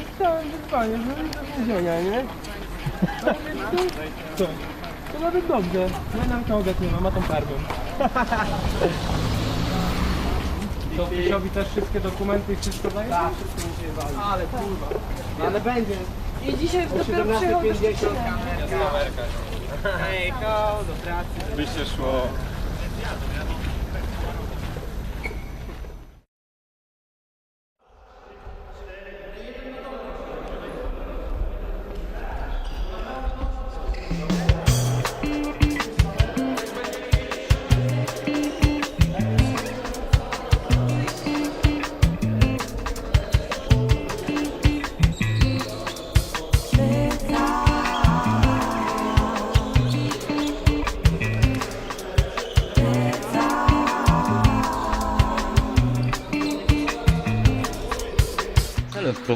I chciałem wyzwanie, żeby do więzienia, nie? No to, to, to nawet dobrze. Ja nam czołgać nie mam, a tą farbą. To Pisiowi też wszystkie dokumenty i wszystko daje? Tak, wszystko mi się wali. Ale kurwa. Ale będzie. I dzisiaj dopiero przyjechał do Szczecina. Hej, ko, do pracy. By się szło.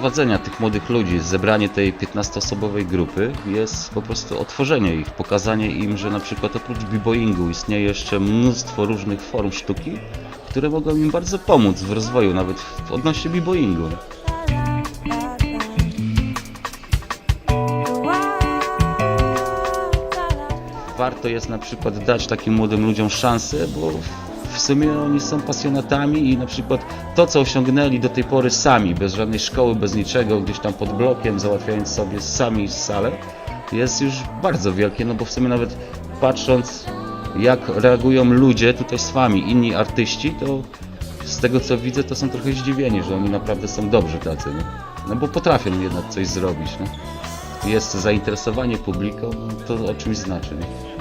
Celem wprowadzenia tych młodych ludzi, zebranie tej 15-osobowej grupy jest po prostu otworzenie ich, pokazanie im, że na przykład oprócz b-boyingu istnieje jeszcze mnóstwo różnych form sztuki, które mogą im bardzo pomóc w rozwoju, nawet w odnośnie b-boyingu. Warto jest na przykład dać takim młodym ludziom szansę, bo w sumie oni są pasjonatami i na przykład to, co osiągnęli do tej pory sami, bez żadnej szkoły, bez niczego, gdzieś tam pod blokiem, załatwiając sobie sami salę, jest już bardzo wielkie, no bo w sumie nawet patrząc, jak reagują ludzie tutaj z wami, inni artyści, to z tego co widzę, to są trochę zdziwieni, że oni naprawdę są dobrzy tacy, nie? No bo potrafią jednak coś zrobić, nie? Jest zainteresowanie publiką, to o czymś znaczy, nie?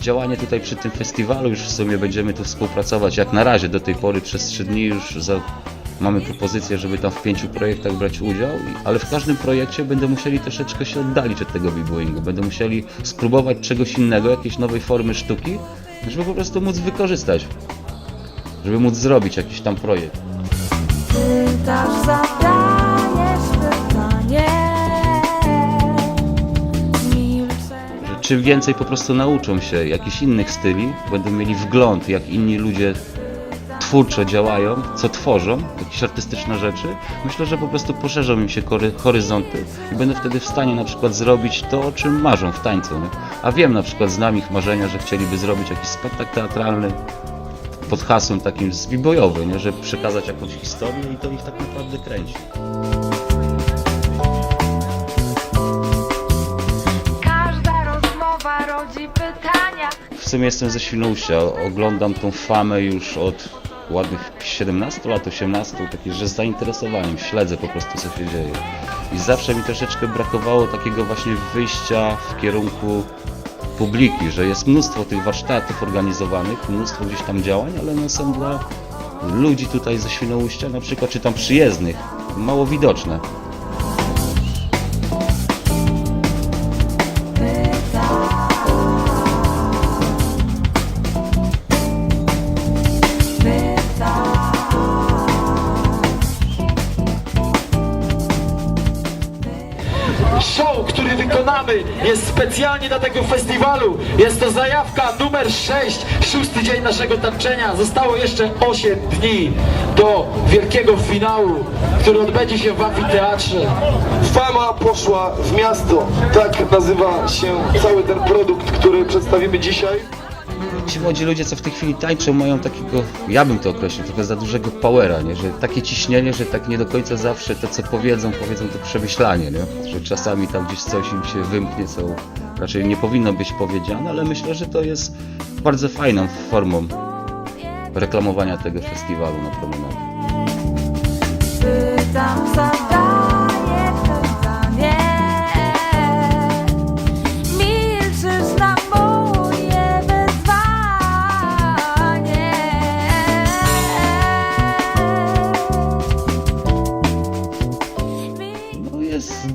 Działanie tutaj przy tym festiwalu, już w sumie będziemy tu współpracować jak na razie do tej pory przez trzy dni już za, mamy propozycję, żeby tam w pięciu projektach brać udział, ale w każdym projekcie będą musieli troszeczkę się oddalić od tego b-boyingu, będą musieli spróbować czegoś innego, jakiejś nowej formy sztuki, żeby po prostu móc wykorzystać, żeby móc zrobić jakiś tam projekt. Pytasz, zadajesz czym więcej po prostu nauczą się jakichś innych styli, będą mieli wgląd, jak inni ludzie twórczo działają, co tworzą, jakieś artystyczne rzeczy, myślę, że po prostu poszerzą im się horyzonty i będą wtedy w stanie na przykład zrobić to, o czym marzą w tańcu. Nie? A wiem na przykład, znam ich marzenia, że chcieliby zrobić jakiś spektakl teatralny pod hasłem takim zbibojowy, nie? że przekazać jakąś historię i to ich tak naprawdę kręci. Sumie jestem ze Świnoujścia, oglądam tą famę już od ładnych 17 lat, 18, takie, że z zainteresowaniem śledzę po prostu co się dzieje. I zawsze mi troszeczkę brakowało takiego właśnie wyjścia w kierunku publiki, że jest mnóstwo tych warsztatów organizowanych, mnóstwo gdzieś tam działań, ale one są dla ludzi tutaj ze Świnoujścia na przykład, czy tam przyjezdnych, mało widoczne. Jest specjalnie dla tego festiwalu. Jest to zajawka numer 6, szósty dzień naszego tańczenia. Zostało jeszcze 8 dni do wielkiego finału, który odbędzie się w amfiteatrze. Fama poszła w miasto. Tak nazywa się cały ten produkt, który przedstawimy dzisiaj. Ci młodzi ludzie, co w tej chwili tańczą, mają takiego, ja bym to określił, trochę za dużego powera, nie? że takie ciśnienie, że tak nie do końca zawsze to, co powiedzą, powiedzą to przemyślanie, nie? że czasami tam gdzieś coś im się wymknie, co raczej nie powinno być powiedziane, ale myślę, że to jest bardzo fajną formą reklamowania tego festiwalu na promenadzie. Pytam,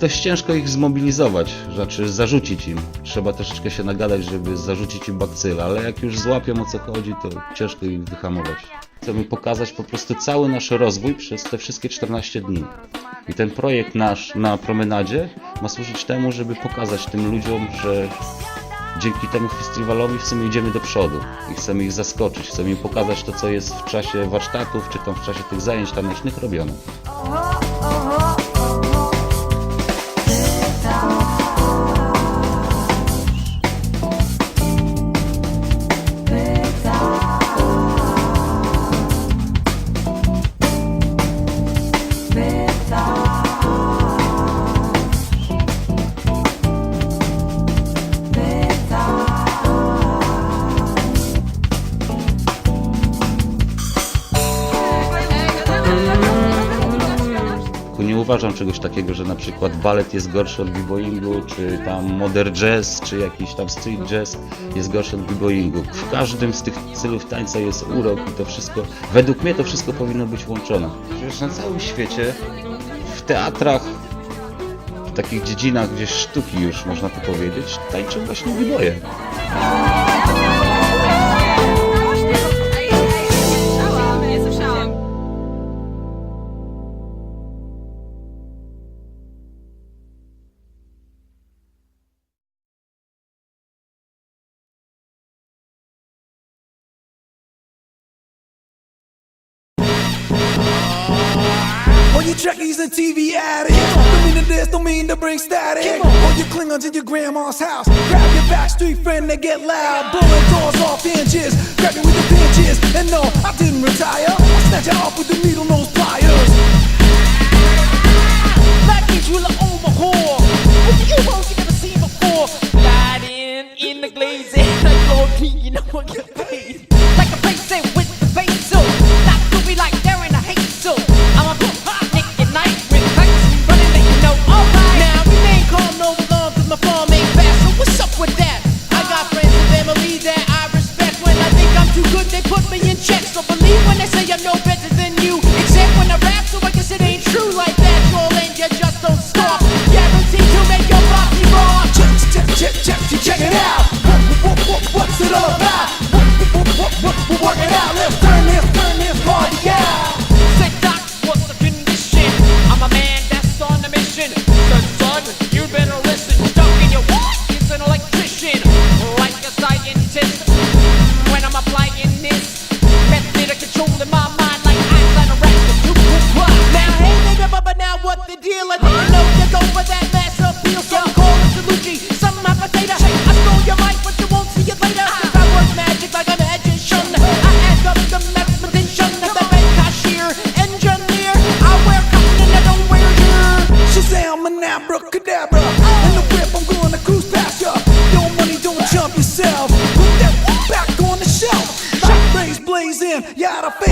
dość ciężko ich zmobilizować, znaczy zarzucić im. Trzeba troszeczkę się nagadać, żeby zarzucić im bakcylę, ale jak już złapią o co chodzi, to ciężko ich wyhamować. Chcemy pokazać po prostu cały nasz rozwój przez te wszystkie 14 dni. I ten projekt nasz na promenadzie ma służyć temu, żeby pokazać tym ludziom, że dzięki temu festiwalowi w sumie idziemy do przodu i chcemy ich zaskoczyć, chcemy im pokazać to, co jest w czasie warsztatów, czy tam w czasie tych zajęć tanecznych robione. Uważam czegoś takiego, że na przykład balet jest gorszy od b-boyingu, czy tam modern jazz, czy jakiś tam street jazz jest gorszy od b-boyingu. W każdym z tych stylów tańca jest urok i to wszystko, według mnie to wszystko powinno być łączone. Przecież na całym świecie, w teatrach, w takich dziedzinach gdzieś sztuki już można to powiedzieć, tańczą właśnie b-boye. You trekkies and TV addicts Don't mean to this, don't mean to bring static. All you Klingons in your grandma's house. Grab your backstreet friend, they get loud. Blowing doors off hinges Grab you with the pinches And no, I didn't retire. I snatch you off with the needle nose pliers. That gives you the overhaul. What the Euros you never seen before? Sliding in the glazing, like Lord King, you know I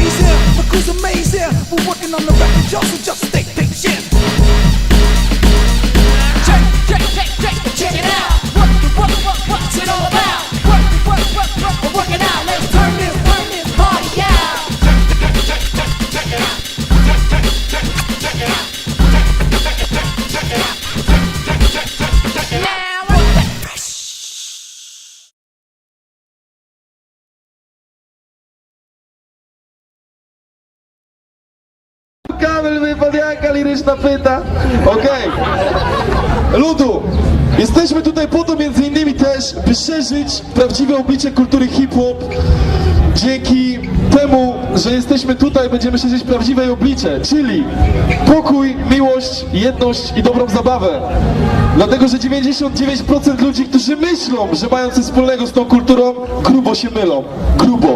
The crew's amazing We're working on the record, y'all, so just stay patient Check, check, check, check, check it out. What, what, what, what's it all about? What, what, what, what, we're working out. Let's jaka liryczna pyta. Okej. Ludu, jesteśmy tutaj po to między innymi też, by szerzyć prawdziwe oblicze kultury hip-hop. Dzięki temu, że jesteśmy tutaj, będziemy szerzyć prawdziwe oblicze, czyli pokój, miłość, jedność i dobrą zabawę. Dlatego, że 99% ludzi, którzy myślą, że mają coś wspólnego z tą kulturą, grubo się mylą. Grubo.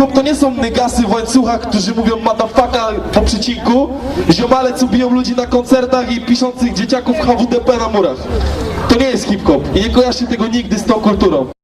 Hip-hop to nie są negasy w łańcuchach, którzy mówią motherfucker po przecinku, ziomale, co biją ludzi na koncertach i piszących dzieciaków HWDP na murach. To nie jest hip-hop i nie kojarzcie tego nigdy z tą kulturą.